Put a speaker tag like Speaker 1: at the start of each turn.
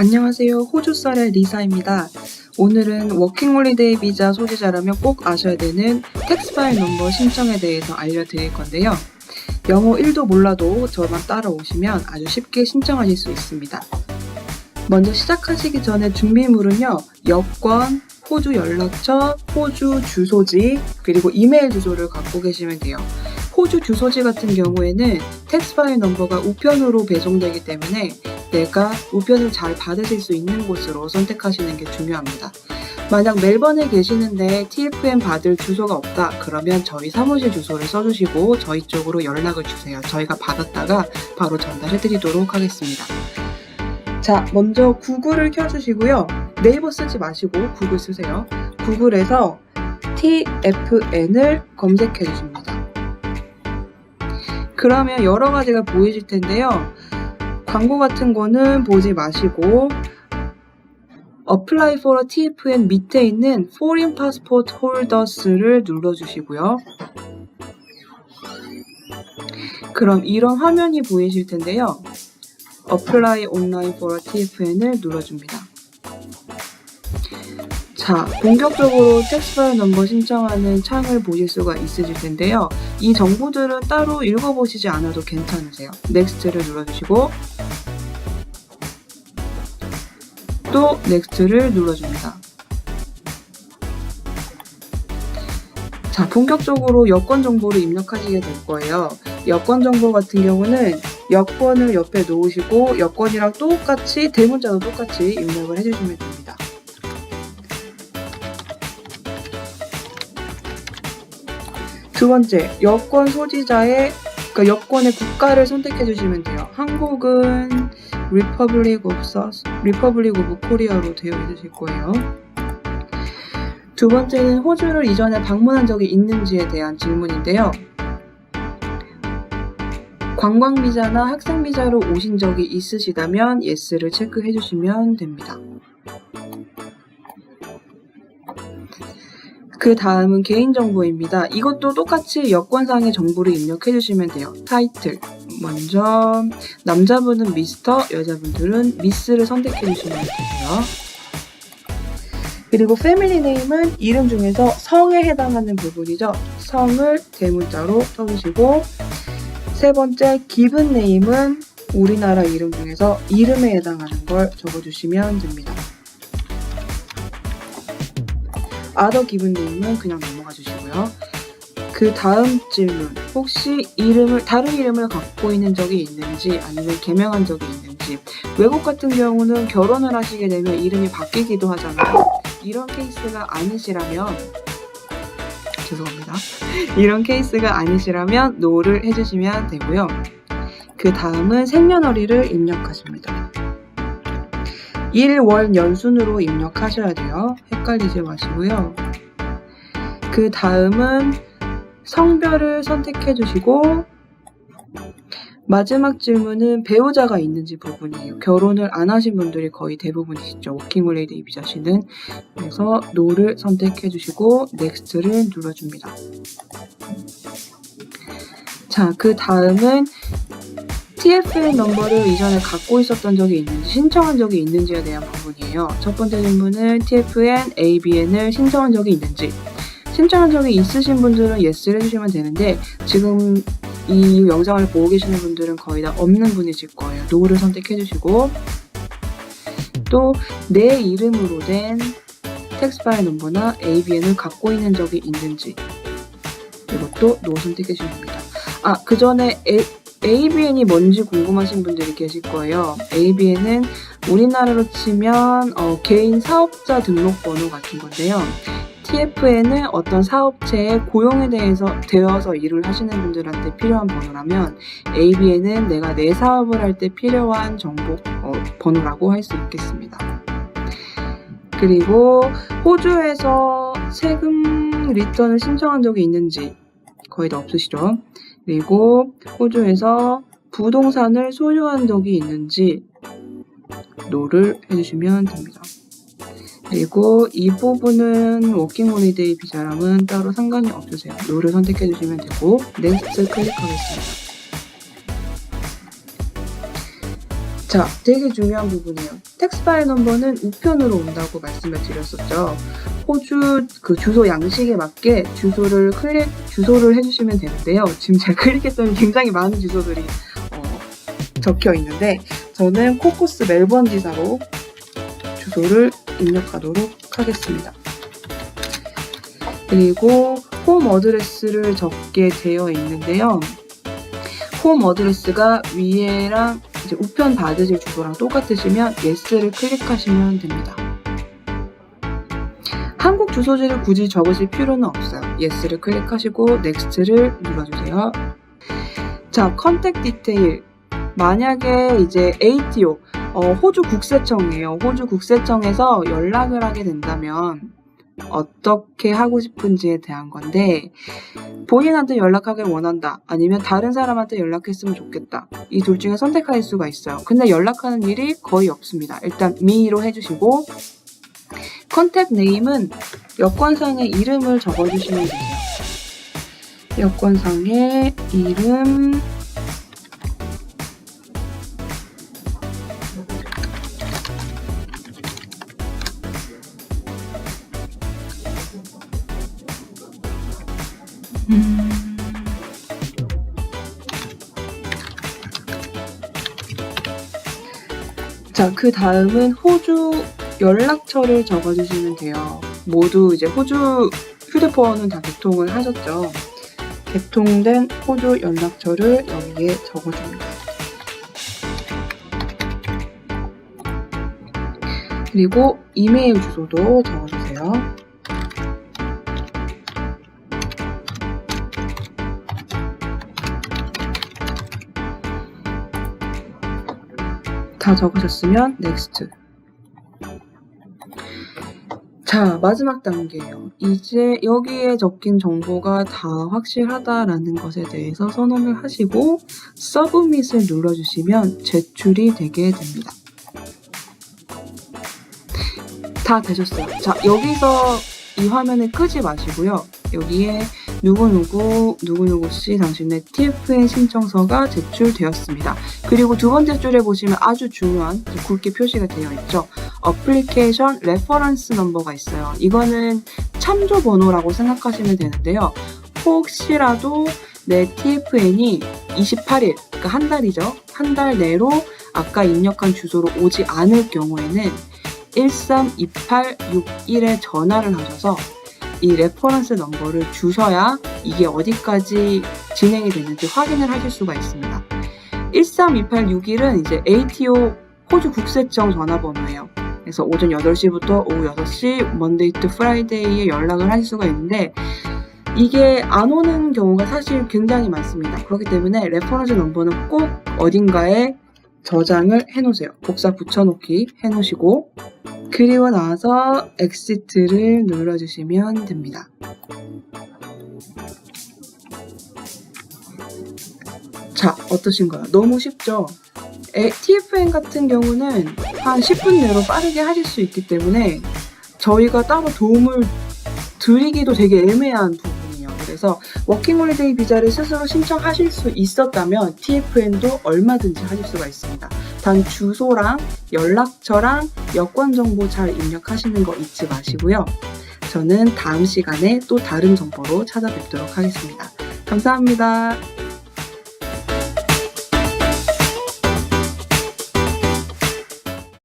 Speaker 1: 안녕하세요. 호주 쌀의 리사입니다. 오늘은 워킹홀리데이 비자 소지자라면 꼭 아셔야 되는 텍스 파일 넘버 신청에 대해서 알려드릴 건데요. 영어 1도 몰라도 저만 따라오시면 아주 쉽게 신청하실 수 있습니다. 먼저 시작하시기 전에 준비물은요. 여권, 호주 연락처, 호주 주소지, 그리고 이메일 주소를 갖고 계시면 돼요. 호주 주소지 같은 경우에는 텍스 파일 넘버가 우편으로 배송되기 때문에 내가 우편을 잘 받으실 수 있는 곳으로 선택하시는 게 중요합니다. 만약 멜번에 계시는데 TFM 받을 주소가 없다 그러면 저희 사무실 주소를 써주시고 저희 쪽으로 연락을 주세요. 저희가 받았다가 바로 전달해 드리도록 하겠습니다. 자, 먼저 구글을 켜주시고요. 네이버 쓰지 마시고 구글 쓰세요. 구글에서 TFN을 검색해 주십니다. 그러면 여러 가지가 보이실 텐데요. 광고 같은 거는 보지 마시고 Apply for a TFN 밑에 있는 Foreign Passport Holders를 눌러주시고요. 그럼 이런 화면이 보이실 텐데요. Apply Online for a TFN을 눌러줍니다. 자, 본격적으로 텍스 파일 넘버 신청하는 창을 보실 수가 있으실 텐데요. 이 정보들은 따로 읽어보시지 않아도 괜찮으세요. 넥스트를 눌러주시고 또 넥스트를 눌러줍니다. 자, 본격적으로 여권 정보를 입력하시게 될 거예요. 여권 정보 같은 경우는 여권을 옆에 놓으시고 여권이랑 똑같이 대문자도 똑같이 입력을 해주시면 됩니다. 두 번째, 여권 소지자의 그러니까 여권의 국가를 선택해 주시면 돼요. 한국은 Republic of South, Republic of Korea로 되어 있으실 거예요. 두 번째는 호주를 이전에 방문한 적이 있는지에 대한 질문인데요. 관광 비자나 학생 비자로 오신 적이 있으시다면 yes를 체크해 주시면 됩니다. 그 다음은 개인정보입니다. 이것도 똑같이 여권상의 정보를 입력해 주시면 돼요. 타이틀. 먼저 남자분은 미스터, 여자분들은 미스를 선택해 주시면 되고요. 그리고 패밀리 네임은 이름 중에서 성에 해당하는 부분이죠. 성을 대문자로 써주시고 세 번째 기분 네임은 우리나라 이름 중에서 이름에 해당하는 걸 적어주시면 됩니다. 아더 기분 네임은 그냥 넘어가 주시고요. 그 다음 질문. 혹시 이름을, 다른 이름을 갖고 있는 적이 있는지 아니면 개명한 적이 있는지. 외국 같은 경우는 결혼을 하시게 되면 이름이 바뀌기도 하잖아요. 이런 케이스가 아니시라면, 죄송합니다. 이런 케이스가 아니시라면 노를 해주시면 되고요. 그 다음은 생년월일을 입력하십니다. 일, 월, 연순으로 입력하셔야 돼요. 헷갈리지 마시고요. 그 다음은 성별을 선택해 주시고 마지막 질문은 배우자가 있는지 부분이에요. 결혼을 안 하신 분들이 거의 대부분이시죠. 워킹홀리데이 비자시는. 그래서 노를 선택해 주시고 넥스트를 눌러줍니다. 자, 그 다음은 TFN 넘버를 이전에 갖고 있었던 적이 있는지 신청한 적이 있는지에 대한 부분이에요. 첫 번째 질문은 TFN, ABN을 신청한 적이 있는지 신청한 적이 있으신 분들은 yes를 해주시면 되는데 지금 이 영상을 보고 계시는 분들은 거의 다 없는 분이실 거예요. no를 선택해 주시고 또 내 이름으로 된 텍스 파일 넘버나 ABN을 갖고 있는 적이 있는지 이것도 no 선택해 주시면 됩니다. 아, 그 전에 ABN이 뭔지 궁금하신 분들이 계실 거예요. ABN은 우리나라로 치면 어, 개인 사업자 등록번호 같은 건데요. TFN은 어떤 사업체의 고용에 대해서 되어서 일을 하시는 분들한테 필요한 번호라면 ABN은 내가 내 사업을 할 때 필요한 정보 어, 번호라고 할 수 있겠습니다. 그리고 호주에서 세금 리턴을 신청한 적이 있는지 거의 다 없으시죠? 그리고 호주에서 부동산을 소유한 적이 있는지 노를 해주시면 됩니다. 그리고 이 부분은 워킹홀리데이 비자랑은 따로 상관이 없으세요. 노를 선택해 주시면 되고 넥스트 클릭하겠습니다. 자, 되게 중요한 부분이에요. 텍스 파일 넘버는 우편으로 온다고 말씀을 드렸었죠. 호주 그 주소 양식에 맞게 주소를 클릭, 주소를 해주시면 되는데요. 지금 제가 클릭했더니 굉장히 많은 주소들이 어, 적혀 있는데, 저는 코코스 멜번 지사로 주소를 입력하도록 하겠습니다. 그리고 홈 어드레스를 적게 되어 있는데요. 홈 어드레스가 위에랑 이제 우편 받으실 주소랑 똑같으시면 예스를 클릭하시면 됩니다. 한국 주소지를 굳이 적으실 필요는 없어요. 예스를 클릭하시고 넥스트를 눌러주세요. 자, 컨택 디테일. 만약에 이제 ATO, 어, 호주 국세청이에요. 호주 국세청에서 연락을 하게 된다면 어떻게 하고 싶은지에 대한 건데 본인한테 연락하길 원한다 아니면 다른 사람한테 연락했으면 좋겠다. 이 둘 중에 선택할 수가 있어요. 근데 연락하는 일이 거의 없습니다. 일단 미로 해주시고 컨택 네임은 여권상의 이름을 적어주시면 돼요. 여권상의 이름 자, 그 다음은 호주 연락처를 적어주시면 돼요. 모두 이제 호주 휴대폰은 다 개통을 하셨죠. 개통된 호주 연락처를 여기에 적어줍니다. 그리고 이메일 주소도 적어주세요. 다 적으셨으면 넥스트. 자, 마지막 단계예요. 이제 여기에 적힌 정보가 다 확실하다라는 것에 대해서 선언을 하시고 서브밋을 눌러주시면 제출이 되게 됩니다. 다 되셨어요. 자, 여기서 이 화면을 끄지 마시고요. 여기에 누구누구 누구누구 씨 당신의 TFN 신청서가 제출되었습니다. 그리고 두 번째 줄에 보시면 아주 중요한 굵게 표시가 되어 있죠. 어플리케이션 레퍼런스 넘버가 있어요. 이거는 참조 번호라고 생각하시면 되는데요. 혹시라도 내 TFN이 28일, 그러니까 한 달이죠. 한 달 내로 아까 입력한 주소로 오지 않을 경우에는 132861에 전화를 하셔서 이 레퍼런스 넘버를 주셔야 이게 어디까지 진행이 됐는지 확인을 하실 수가 있습니다. 132861은 이제 ATO 호주 국세청 전화번호예요. 그래서 오전 8시부터 오후 6시 먼데이 투 프라이데이에 연락을 하실 수가 있는데 이게 안 오는 경우가 사실 굉장히 많습니다. 그렇기 때문에 레퍼런스 넘버는 꼭 어딘가에 저장을 해놓으세요. 복사 붙여놓기 해놓으시고 그리고 나서 엑시트를 눌러주시면 됩니다. 자, 어떠신가요? 너무 쉽죠? 에, TFN 같은 경우는 한 10분 내로 빠르게 하실 수 있기 때문에 저희가 따로 도움을 드리기도 되게 애매한 부분이에요. 그래서 워킹홀리데이 비자를 스스로 신청하실 수 있었다면 TFN도 얼마든지 하실 수가 있습니다. 단 주소랑 연락처랑 여권 정보 잘 입력하시는 거 잊지 마시고요. 저는 다음 시간에 또 다른 정보로 찾아뵙도록 하겠습니다. 감사합니다.